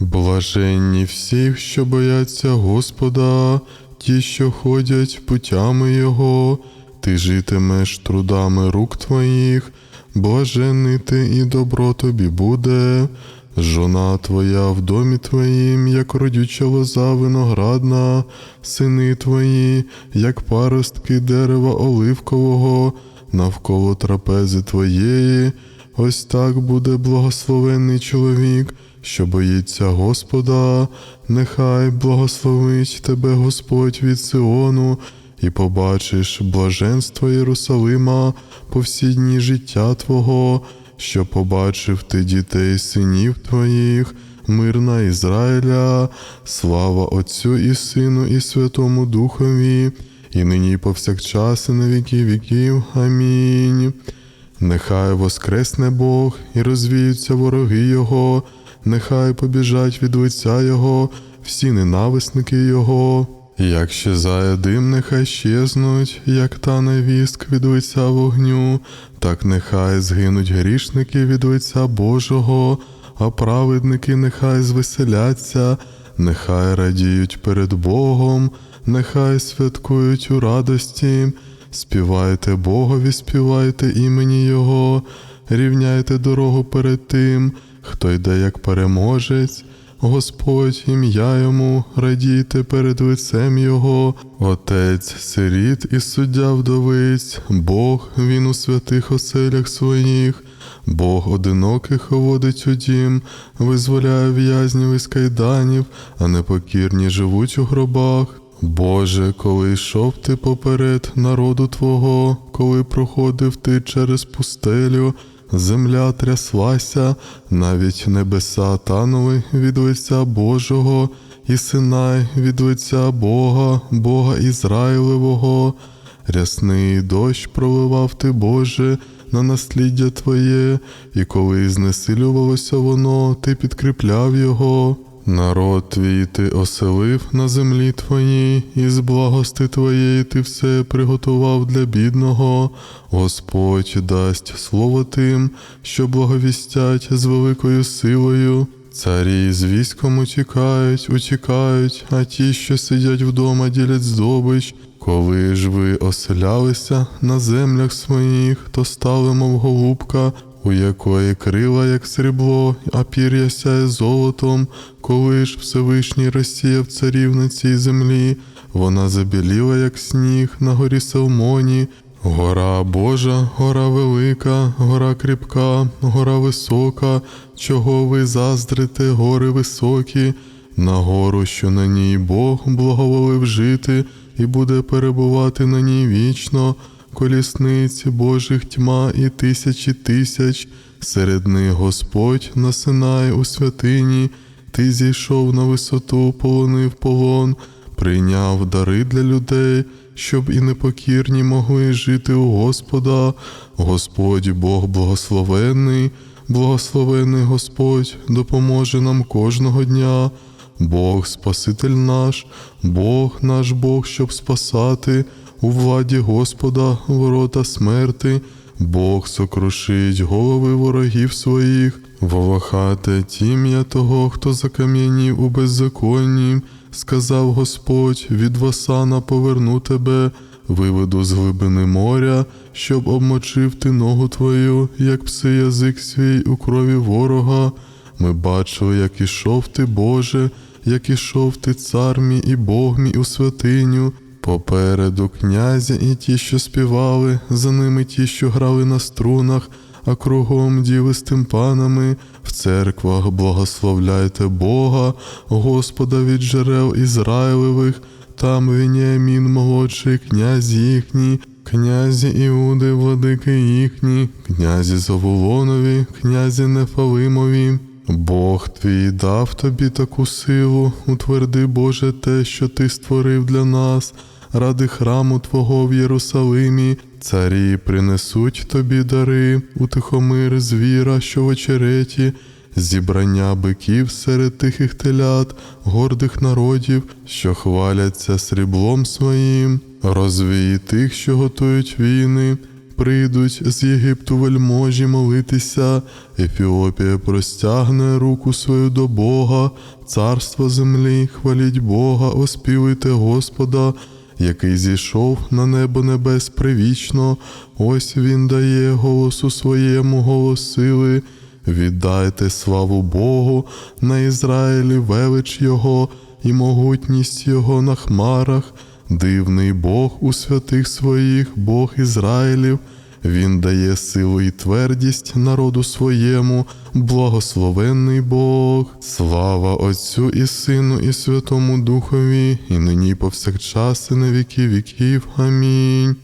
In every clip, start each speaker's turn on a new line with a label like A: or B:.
A: Блаженні всі, що бояться Господа, ті, що ходять путями Його, ти житимеш трудами рук твоїх, блаженний ти і добро тобі буде. Жона твоя в домі твоїм, як родюча лоза виноградна, сини твої, як паростки дерева оливкового, навколо трапези твоєї. Ось так буде благословенний чоловік, що боїться Господа, нехай благословить тебе Господь від Сиону, і побачиш блаженство Єрусалима по всі дні життя Твого, що побачив ти дітей синів твоїх, мир на Ізраїля, слава Отцю і Сину, і Святому Духові, і нині повсякчас, і на віки віків. Амінь. Нехай воскресне Бог і розвіються вороги Його, нехай побіжать від лиця Його, всі ненависники Його. Як щезає дим, нехай щезнуть, як тане віск від лиця вогню, так нехай згинуть грішники від лиця Божого, а праведники нехай звеселяться, нехай радіють перед Богом, нехай святкують у радості. Співайте Богові, співайте імені Його, рівняйте дорогу перед тим, хто йде як переможець. Господь, ім'я йому, радійте перед лицем Його, Отець, сиріт і суддя вдовиць, Бог, Він у святих оселях своїх, Бог одиноких водить у дім, визволяє в'язнів із кайданів, а непокірні живуть у гробах. Боже, коли йшов ти поперед народу Твого, коли проходив ти через пустелю, земля тряслася, навіть небеса танули від лиця Божого, і синай від лиця Бога, Бога Ізраїлевого. Рясний дощ проливав ти, Боже, на насліддя Твоє, і коли знесилювалося воно, ти підкріпляв його. Народ твій ти оселив на землі твоїй, і з благости твоєї ти все приготував для бідного. Господь дасть слово тим, що благовістять з великою силою. Царі з військом утікають, утікають, а ті, що сидять вдома, ділять здобич. Коли ж ви оселялися на землях своїх, то стали, мов голубка, у якої крила, як срібло, а пір'я сяє золотом, коли ж Всевишній розсіяв царів на цій землі, вона забіліла, як сніг на горі Салмоні. Гора Божа, гора велика, гора кріпка, гора висока, чого ви заздрите, гори високі, на гору, що на ній Бог благоволив жити, і буде перебувати на ній вічно колісниць Божих тьма і тисячі тисяч, серед них Господь насинає у святині, ти зійшов на висоту, полонив полон, прийняв дари для людей, щоб і непокірні могли жити у Господа, Господь Бог благословенний, благословенний Господь допоможе нам кожного дня. Бог Спаситель наш, Бог наш Бог, щоб спасати, у владі Господа ворота смерти, Бог сокрушить голови ворогів своїх, волохате тім'я того, хто закам'янів у беззаконні, сказав Господь, від Васана поверну тебе, виведу з глибини моря, щоб обмочив ти ногу твою, як пси язик свій у крові ворога. Ми бачили, як ішов ти, Боже, як ішов ти цар мій і Бог мій у святиню. Попереду князя і ті, що співали, за ними ті, що грали на струнах, а кругом діви з тимпанами, в церквах благословляйте Бога, Господа від джерел Ізраїлевих, там Веніамін молодший, князь їхній, князі Іуди, владики їхні, князі Заволонові, князі Нефалимові. Бог твій дав тобі таку силу, утверди, Боже, те, що ти створив для нас, ради храму Твого в Єрусалимі, царі принесуть тобі дари, утихомир звіра, що в очереті, зібрання биків серед тихих телят, гордих народів, що хваляться сріблом своїм, розвій тих, що готують війни. прийдуть з Єгипту вельможі молитися, Ефіопія простягне руку свою до Бога, царство землі, хваліть Бога, оспівуйте Господа, який зійшов на небо небес привічно, ось він дає голосу своєму голосили. Віддайте славу Богу на Ізраїлі велич Його і могутність Його на хмарах, дивний Бог у святих своїх, Бог Ізраїлів. Він дає силу і твердість народу своєму, благословенний Бог, слава Отцю і Сину, і Святому Духові, і нині і повсякчас, і на віки віків. Амінь.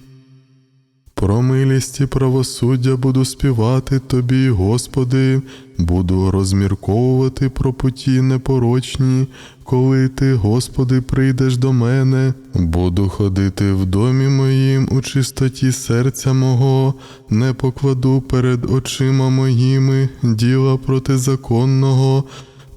A: Про правосуддя буду співати тобі, Господи, буду розмірковувати про путі непорочні, коли ти, Господи, прийдеш до мене, буду ходити в домі моїм у чистоті серця мого, не покладу перед очима моїми діла протизаконного,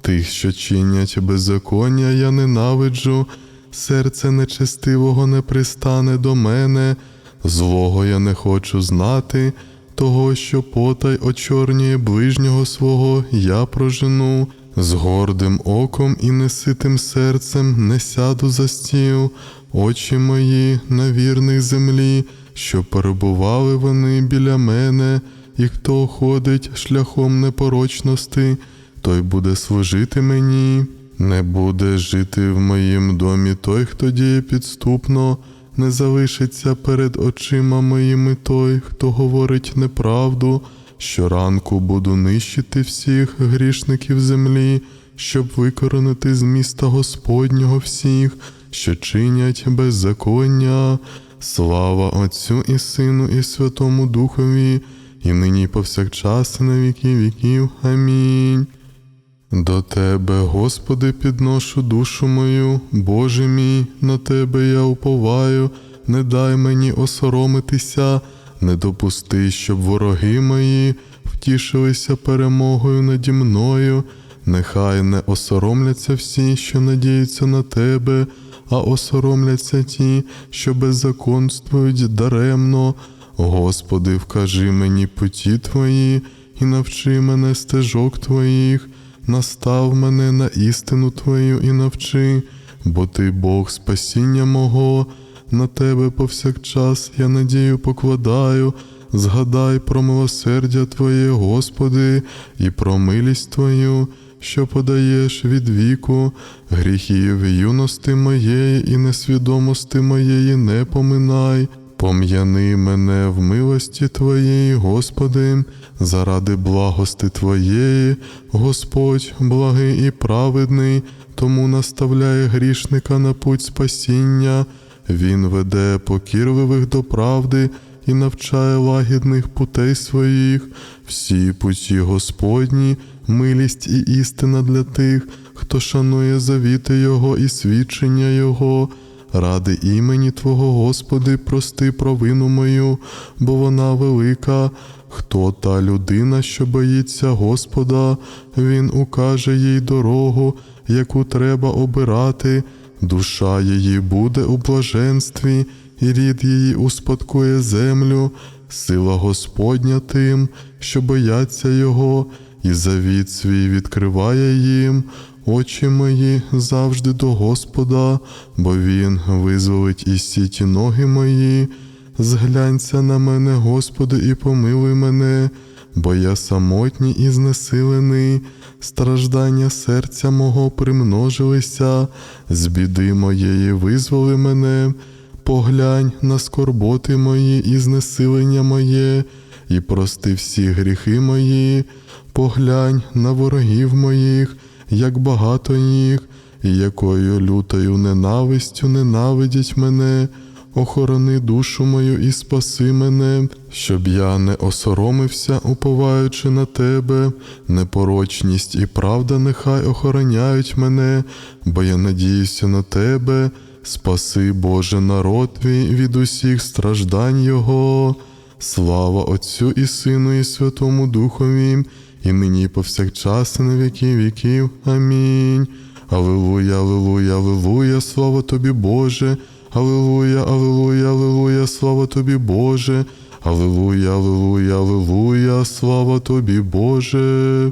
A: тих, що чинять беззаконня, я ненавиджу, серце нечестивого не пристане до мене. Злого я не хочу знати, того, що потай очорнює ближнього свого, я прожену, з гордим оком і неситим серцем не сяду за стіл, очі мої на вірних землі, що перебували вони біля мене, і хто ходить шляхом непорочності, той буде служити мені. Не буде жити в моїм домі той, хто діє підступно не залишиться перед очима моїми той, хто говорить неправду. Щоранку буду нищити всіх грішників землі, щоб викоронити з міста Господнього всіх, що чинять беззаконня. Слава Отцю і Сину, і Святому Духові, і нині повсякчас, і на віки віків. Амінь. До Тебе, Господи, підношу душу мою, Боже мій, на Тебе я уповаю, не дай мені осоромитися, не допусти, щоб вороги мої втішилися перемогою наді мною, нехай не осоромляться всі, що надіються на Тебе, а осоромляться ті, що беззаконствують даремно. Господи, вкажи мені путі Твої і навчи мене стежок Твоїх настав мене на істину Твою і навчи, бо Ти Бог спасіння мого, на Тебе повсякчас я надію покладаю, згадай про милосердя Твоє, Господи, і про милість Твою, що подаєш від віку, гріхів юності моєї і несвідомості моєї не поминай. Пом'яни мене в милості Твоєї, Господи, заради благости Твоєї, Господь благий і праведний, тому наставляє грішника на путь спасіння, Він веде покірливих до правди і навчає лагідних путей своїх, всі путі Господні, милість і істина для тих, хто шанує завіти Його і свідчення Його. Ради імені Твого, Господи, прости провину мою, бо вона велика. Хто та людина, що боїться Господа, Він укаже їй дорогу, яку треба обирати, душа її буде у блаженстві, і рід її успадкує землю, сила Господня тим, що бояться Його, і завіт свій відкриває їм. Очі мої завжди до Господа, бо Він визволить із сіті ноги мої. Зглянься на мене, Господи, і помилуй мене, бо я самотній і знесилений, страждання серця мого примножилися, з біди моєї визволи мене, поглянь на скорботи мої і знесилення моє, і прости всі гріхи мої, поглянь на ворогів моїх як багато їх, і якою лютою ненавистю ненавидять мене, охорони душу мою і спаси мене, щоб я не осоромився, уповаючи на тебе, непорочність і правда нехай охороняють мене, бо я надіюся на тебе, спаси, Боже, народ твій від усіх страждань Його. Слава Отцю і Сину, і Святому Духові, і нині і повсякчас, і на віки віків. Амінь. Аллилуйя, аллилуйя, аллилуйя, слава тобі, Боже. Аллилуйя, аллилуйя, аллилуйя, слава тобі, Боже. Аллилуйя, аллилуйя, аллилуйя, слава тобі, Боже.